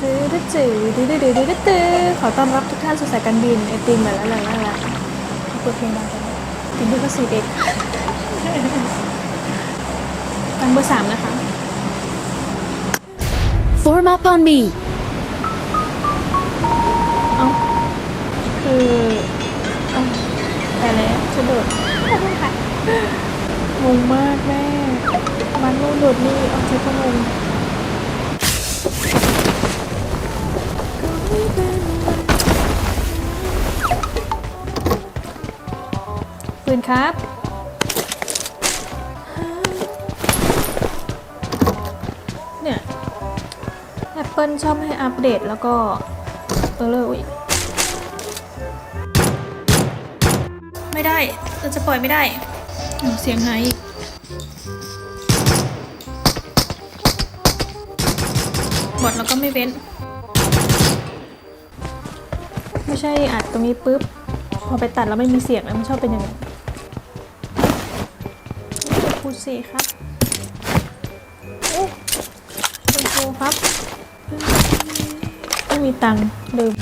จืดจืดดื้อดื้อดื้อดื้อดื้อขอต้อนรับทุกท่านสู่สายการบินไอติมมาแล้วแล้วแล้วแล้วเปิดเพลงดังจังติมด้วยก็สี่เด็กฟังเบอร์สามนะคะ Form up on me. เอ้าคือเอาแต่แล้วจะโดดงงมากแม่ มันโน่นโดดนี่เอาใจก็งง ปืนครับ เนี่ย Apple ชอบให้อัปเดตแล้วก็เออเลยไม่ได้ เราจะปล่อยไม่ได้ เสียงหายอีกบอดแล้วก็ไม่เว้น ไม่ใช่อัดตรงนี้ปุ๊บ พอไปตัดแล้วไม่มีเสียงแล้วมันชอบเป็นอย่างนั้ สิครับโอ้คุณครูครับ ไม่มีตังค์ลืม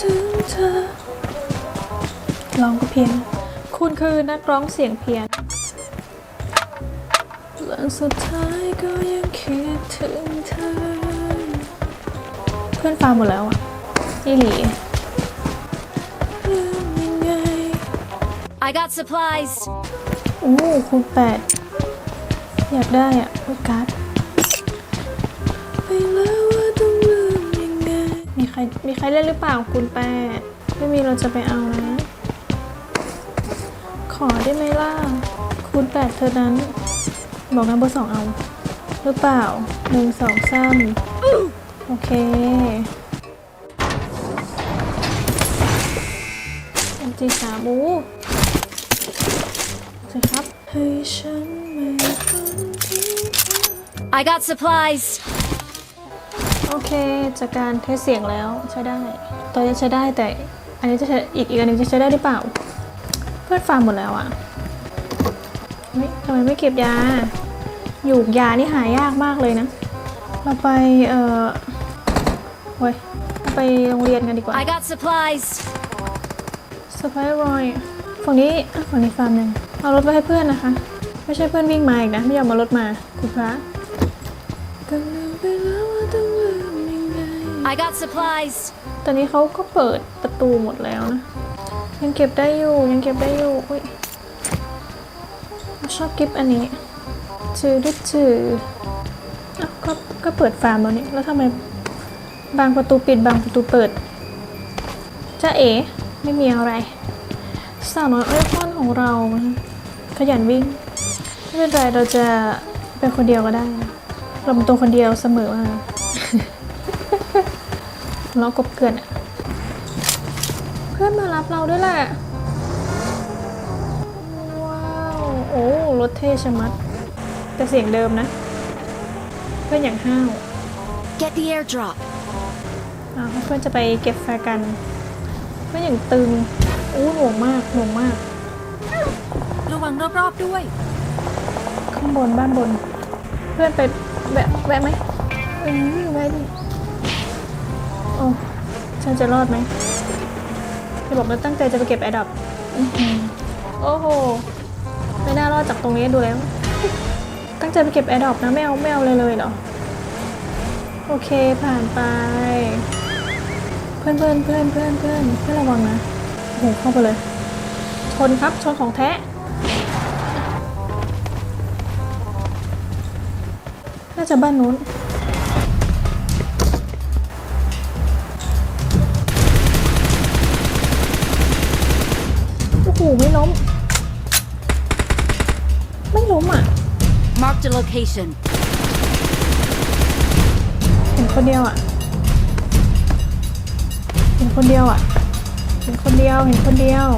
ถึงเธอร้องก็เพียน คุณคือนักร้องเสียงเพียนและสุดท้ายก็ยังคิดถึงเธอ เพื่อนฟังหมดแล้วอะนี่หลี I got supplies. โอ้คูณแปดอยากได้อะโอ้การ์ดไปแล้วว่าต้องลืมยังไงมีใครมีใครเล่นหรือเปล่าคูณแปดไม่มีเราจะไปเอานะ ขอได้ไหมล่ะคูณแปดเธอนั้น บอกนะเบอร์สองเอา หรือเปล่าหนึ่งสองสามโอเคเอ็มจีสามอู้ ใช่ครับ ให้ฉันไม่ฝันถึงเธอ I got supplies. โอเค จากการเทสเสียงแล้วใช้ได้ตอนนี้ใช้ได้แต่ อันนี้จะใช้อีกอีกอันหนึงจะใช้ได้หรือเปล่า เพื่อนฟาร์มหมดแล้วอะ่ะเฮ้ยทำไมไม่เก็บยาอยู่ยานี่หายากมากเลยนะ เราไป เอ่อเว้ยเราไปโรงเรียนกันดีกว่า I got supplies. เซอร์ไพรส์รอย ฝั่งนี้อะฝั่งนี้ฟาร์มหนึ่งเอารถไปให้เพื่อนนะคะ ไม่ใช่เพื่อนวิ่งมาอีกนะ ไม่ยอมมารถมาคุณพระก็ลืมไปแล้วว่าต้องลืมยังไง I got supplies. ตอนนี้เขาก็เปิดประตูหมดแล้วนะ ยังเก็บได้อยู่ ยังเก็บได้อยู่อุ้ยชอบกิฟอันนี้จือด้วยจืออ้าวก็ก็เปิดฟาร์มแล้วนี่แล้วทำไมบางประตูปิดบางประตูเปิดจ้าเอ๋ไม่มีอะไร สาวน้อยเอ้ยพ่อนของเรานะคะขยันวิ่ง ไม่เป็นไรเราจะเป็นคนเดียวก็ได้ เราเป็นตัวคนเดียวเสมอมาล้อกบเกลือนอะเพื่อนมารับเราด้วยแหละ ว้าว โอ้รถเท่ชะมัด แต่เสียงเดิมนะ เพื่อนอย่างห้าว Get the airdrop. อ่าเพื่อนจะไปเก็บแฟร์กัน เพื่อนอย่างตึง อู้หน่วงมากหน่วงมาก ระวังรอบๆด้วย ข้างบนบ้านบน เพื่อนไปแวะแวะไหมเออแวะดิโอ้ฉันจะรอดไหมจะบอกว่าตั้งใจจะไปเก็บแอดดับโอ้โห ไม่น่ารอดจากตรงนี้ดูแล้ว ตั้งใจไปเก็บแอดดับนะไม่เอาไม่เอาเลยเลยเหรอ โอเคผ่านไป เพื่อนเพื่อนเพื่อนเพื่อนเพื่อนเพื่อนระวังนะโอ้โหเข้าไปเลย ชนครับ ชนของแท้น่าจะบ้านนู้นโอ้โหไม่ล้ม ไม่ล้มอะ Marked a location. เห็นคนเดียวอะ เห็นคนเดียวอะ เห็นคนเดียวเห็นคนเดียว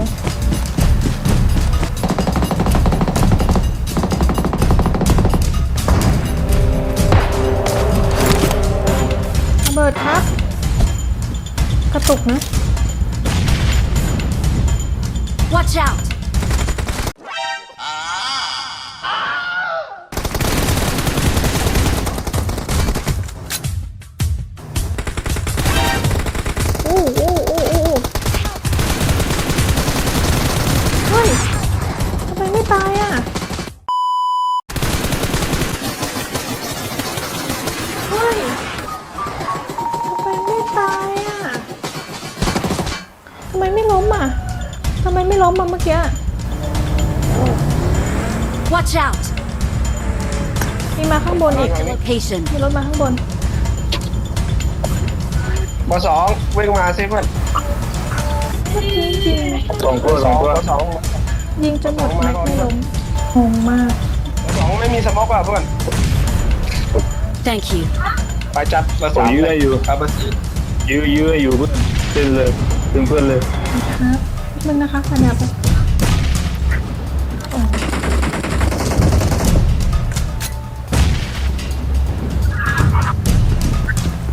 Watch out! มีมาข้างบนอีก Marked a location. มีรถมาข้างบน เบอร์สองวิ่งมาสิเพื่อนเมื่อกี้ยิงสองตัวสสอองงเบตัวอร์สองยิงจนหมดแม็กไม่ล้มงงมาก เบอร์สองไม่มีสโมอกอะเพื่อน Thank you. ไปจัดเบอร์ผสามมยื้อให้อยู่เอาเบอร์สี่ยื้อยื้อให้อยู่เพื่อนเล่นเลยดึงเพื่อนเลยครับมึงนะคะสัญญาไปอ๋อ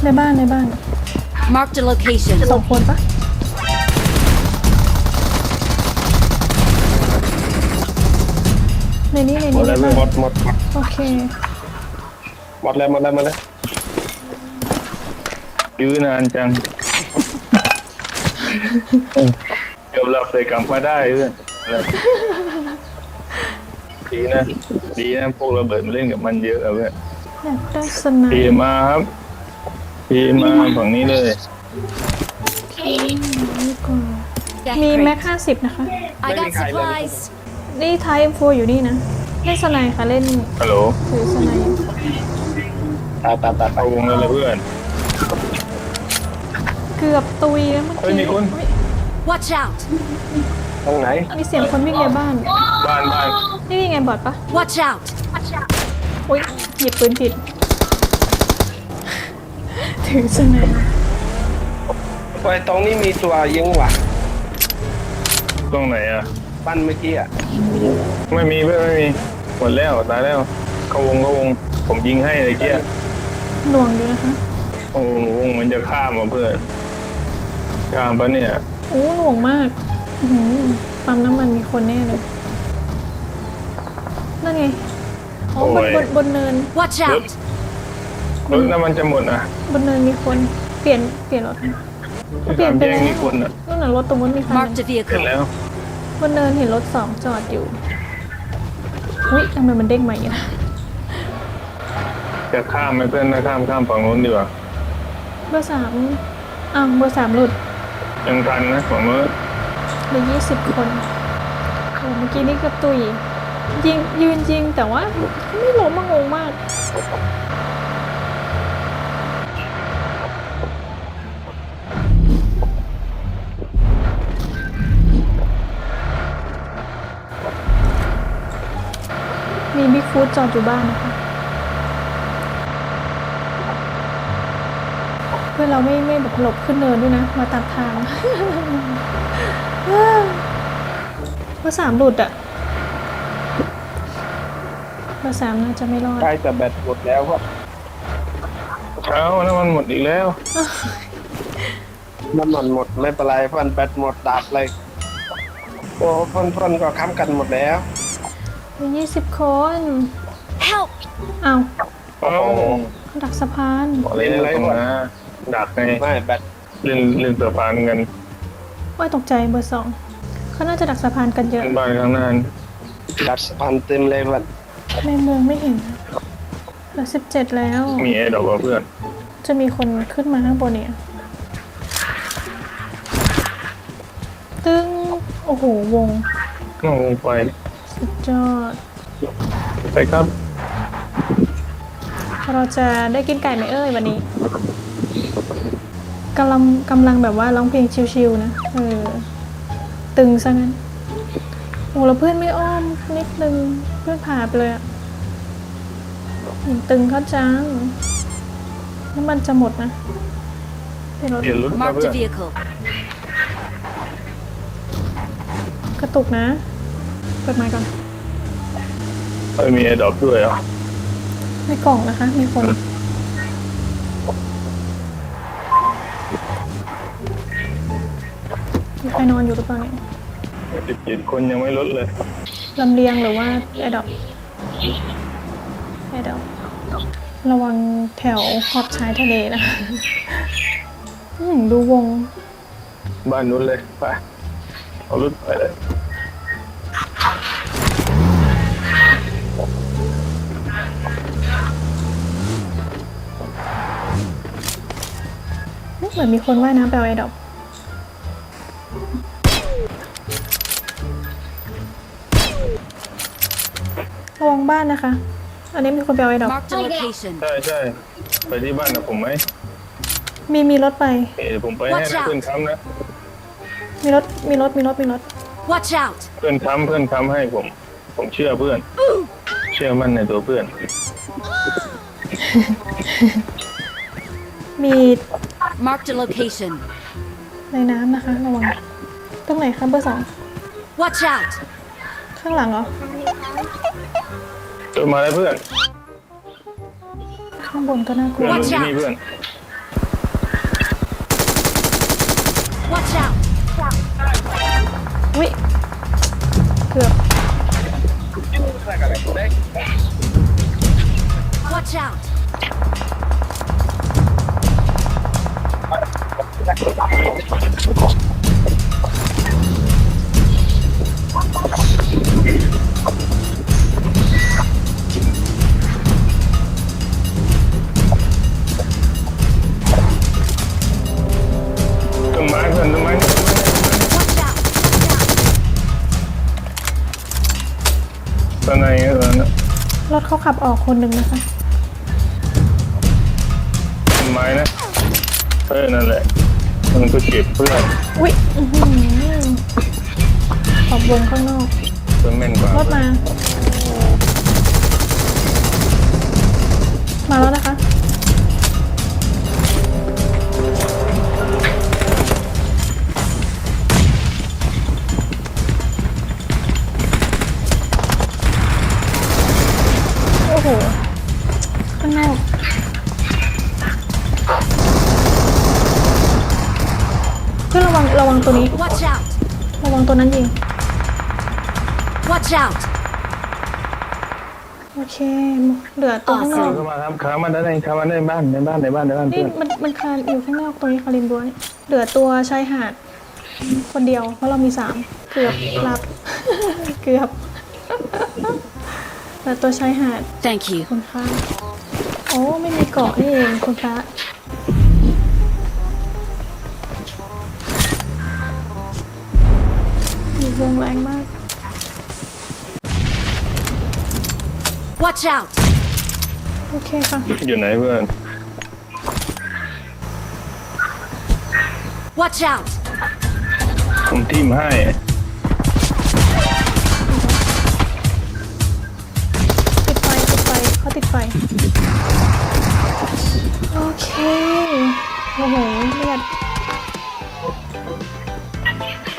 ในบ้านในบ้าน Marked a location. สองคนปะในนี้ในหมนี้ดแล้วในเพื่อนหมบ้านดหมดหมดโอเค หมดแล้วหมดแล้วหมดแล้วยื้อนานจังเกือบหลับเลยกลับมาได้เพื่อนดีนะ ดีนะพวกระเบิดมาเล่นกับมันเยอะอะเพื่อนอยากได้สไนพีป์มาครับ พีมาฝั่งนี้เลยดีกว่า Death มี crate. แม็กห้าสิบนะคะ I got supplies. นี่ไทม์โฟอยู่นี่นะเล่นสไนป์ค่ะเล่นฮัลโหลถือสไนป์ตายตายตายตายเอาวงเลยเลยเพื่อน เกือบตุยแล้วเมื่อเฮ้ยมีกี้คนเฮ้ย Watch out! ตรงไหนมีเสียงคนวิ่งในบ้าน บ้านบ้านนี่ไงบอดปะ Watch out! อุ้ยหยิบปืนผิด ถือสไนป์ไปตรงนี้มีตัวยิงว่ะตรงไหนอะ ปั้นเมื่อกี้อะไม่มีเพื่อนไม่มี หมดแล้วตายแล้วเข้าวงเข้าวง ผมยิงให้ไอ้เกี้ยหน่วงอยู่นะคะโอ้โหวงมันจะข้ามมาเพื่อนข้ามปะเนี่ย โอ้หน่วงมากอื้อหือปั๊มน้ำมันมีคนแน่เลยนั่นไงอ๋อบนบนบนเนิน Watch out! รถน้ำมันจะหมดอะบนเนินมีคนเปลี่ยนเปลี่ยนรถเปลี่ยนสามไปแยกแล้วมีคนอะนู่นน่ะรถตรงนู้นมีคันห Marked นึ่ a งเสร็จ vehicle. แล้ว บนเนินเห็นรถสองจอดอยู่อุ้ยทำไมมันเด้งมาอย่างนี้ล่ะจะข้ามไหมเพื่อนนะข้ามข้ามฝั่งนู้นดีกว่าเบอร์สามอ้าวเบอร์สามหลุดยังทันนะผมว่าเหลือยี่สิบคนโอ้เมื่อกี้นี่เกือบตุยยิงยืนยิงแต่ว่าไม่ล้มมางงมาก มีบิ๊กฟูดจอดอยู่บ้านนะคะ เพื่อนเราไม่ไม่แบบหลบขึ้นเนินด้วยนะ มาตามทางเบอร์สามหลุดอะเบอร์สามน่าจะไม่รอดใกล้จะแบตหมดแล้วก็เอ้าน้ำมันหมดอีกแล้ว น้ำมันหมดไม่เป็นไรเพื่อนแบตหมดดับเลย โอ้เพื่อนเพื่อนก็ค้ำกันหมดแล้ว มียี่สิบคน Help! เอาเอ้าดักสะพานบอกเลยอะไรมาดักไงไม่แบตเล่นเล่นเสือพานกันว่าตกใจเบอร์สองเขาน่าจะดักสะพานกันเยอะเล่นบ้านข้างหน้าดับสะพานเต็มเลยเพื่อนในเมืองไม่เห็นนะเหลือสิบเจ็ดแล้ว มีแอร์ดอกเพื่อน จะมีคนขึ้นมาข้างบนเนี่ยตึงโอ้โหวงน้องลงไป สุดยอดไปครับเราจะได้กินไก่ไหมเอ่ยวันนี้กำลังกำลังแบบว่าร้องเพลงชิวๆนะเออตึงซะงั้นโอ้แล้วเพื่อนไม่อ้อมนิดนึงเพื่อนผ่าไปเลยอะหญิงตึงเขาจังน้ำมันจะหมดนะเป็นรถเปลี่ยนรถมา Marked เพื่อ a น vehicle. กระตุกนะ เปิดไมค์ก่อนเอ้ยมีแอร์ดอกด้วยเหรอในกล่องนะคะ มีคน มีใครนอนอยู่หรือเปล่าเนี่ยสิบเจ็ดคนยังไม่ลดเลยลำเลียงหรือว่าแอดดอปแอดดอประวังแถวขอบชายทะเลนะอืมดูวง บ้านนู้นเลยไปเอารถไปเลย มือนมีคนว่ายน้ำไปเอาไอ้ดอกระวังบ้านนะคะ อันนี้มีคนไปเอาไอ้ดอก Marked a location. ใช่ใช่ไปที่บ้านกับผมไหมมีมีรถไป เดี๋ยวผมไปให้ Watch นะ out เพื่อนค้ำนะ มีรถ มีรถ มีรถ มีรถ Watch out! เพื่อนค้ำเพื่อนค้ำให้ผม ผมเชื่อเพื่อน เชื่อมั่นในตัวเพื่อน มี Marked a location. ในน้ำนะคะระวังตรงไหนคะเบอร์สอง Watch out! ข้างหลังเหรอเออมาแล้วเพื่อนข้างบนก็น่ากลัเพื่วอน Watch ที่ out นี่เพื่อน Watch out! วิเกือบ Watch out! ต้นไม้เพื่อนต้นไม้ Watch out! ต้นไม้เออนะรถเขาขับออกคนหนึ่งนะคะต้นไม้นะเออนั่นแหละ มันก็เจ็บเพื่อนวิอื้อหือขอบวงข้างนอก เพื่อนแม่นกว่ารถมา มาแล้วนะคะ ตัวนั้นยิง Watch out! โอเค เหลือตัวข้างนอกเข้ามาครับขามาได้ในขามาได้บ้านในบ้านในบ้านในบ้านนี่เพื่อนมันมันคานอยู่ข้างนอกตรงนี้คารินบวยเหลือตัวชายหาด คนเดียวเพราะเรามีสามเกือบรับ เกือบเหลือตัวชายหาด Thank you. คุณพระโอ้ไม่มีเกาะนี่เองคุณพระ วงแรงมาก Watch out! โอเคค่ะ อยู่ไหนเพื่อน Watch out! ผมทีมให้ ติดไฟ ติดไฟเขาติดไฟ โอเค โอ้โหเลือด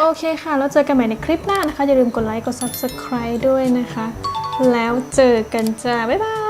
โอเคค่ะ แล้วเจอกันใหม่ในคลิปหน้านะคะ อย่าลืมกดไลค์ กด Subscribe ด้วยนะคะ แล้วเจอกันจ้า บ๊ายบาย